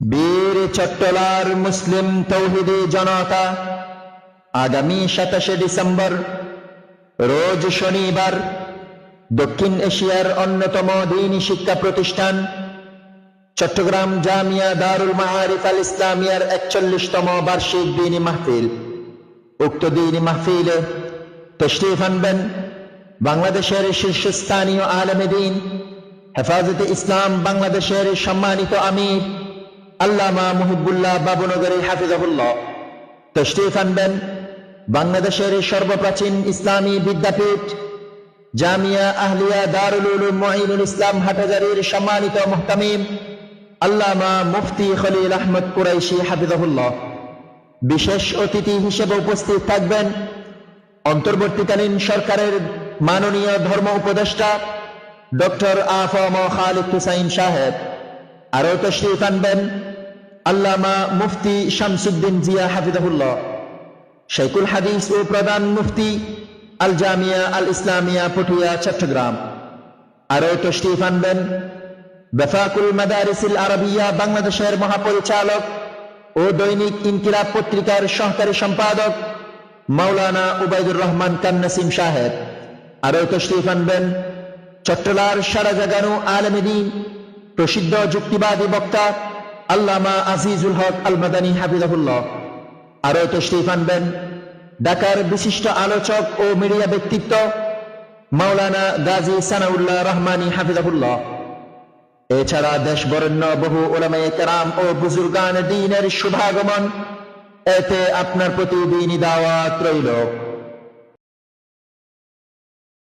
বীর চট্টলার মুসলিম তৌহিদি জনতা আগামী সাতাশে ডিসেম্বর, রোজ শনিবার, দক্ষিণ এশিয়ার অন্যতম দিনী শিক্ষা প্রতিষ্ঠান, চট্টগ্রাম জামিয়া দারুল মাআরিফ আল ইসলামিয়ার একচল্লিশতম বার্ষিক দিনী মাহফিল। উক্ত দিনী মাহফিলে তশরিফ আনবেন বাংলাদেশের শীর্ষস্থানীয় আলমে দিন, হেফাজতে ইসলাম বাংলাদেশের সম্মানিত আমির আল্লামা মুহিবুল্লাহ বাবুনগরী হাফিজাহুল্লাহ। তশরিফ আনবেন বাংলাদেশের সর্বপ্রাচীন ইসলামী বিদ্যাপীঠ, জামিয়া আহলিয়া দারুল মুঈনুল ইসলাম হাটাজারির সম্মানিত মুহতামিম, আল্লামা মুফতি খলিল আহমদ কুরাইশি হাফিজাহুল্লাহ। বিশেষ অতিথি হিসেবে উপস্থিত থাকবেন অন্তর্বর্তীকালীন সরকারের মাননীয় ধর্ম উপদেষ্টা ডক্টর আফম খালিদ হুসাইন সাহেব। আরও তশরিফ আনবেন আল্লামা মুফতি শামসুদ্দিন জিয়া হাফিজাহুল্লাহ শেখুল হাদিস ও প্রধান মুফতি আল জামিয়া আল ইসলামিয়া পটুয়া, চট্টগ্রাম। আরও তশরিফ আনবেন বেফাকুল মাদারিসিল আরবিয়া, বাংলাদেশের মহাপরিচালক ও দৈনিক ইনকিলাব পত্রিকার সহকারী সম্পাদক মাওলানা উবাইদুর রহমান কান্নাসিম সাহেব। আরও তশরিফ আনবেন চট্টলার সারা জাগানো আলমেদিন প্রসিদ্ধ যুক্তিবাদী বক্তা আল্লামা আজিজুল হক আল মাদানী হাফিজাহুল্লাহ। আরও তশরিফ আনবেন ঢাকার বিশিষ্ট আলোচক ও মিডিয়া ব্যক্তিত্ব মাওলানা গাজী সানাউল্লাহ রহমানী হাফিজাহুল্লাহ। এছাড়া দেশ বরেণ্য বহু ওলামায়ে কেরাম ও বুজুর্গান দিনের শুভাগমন এতে আপনার প্রতি দিনই দাওয়াত রইল।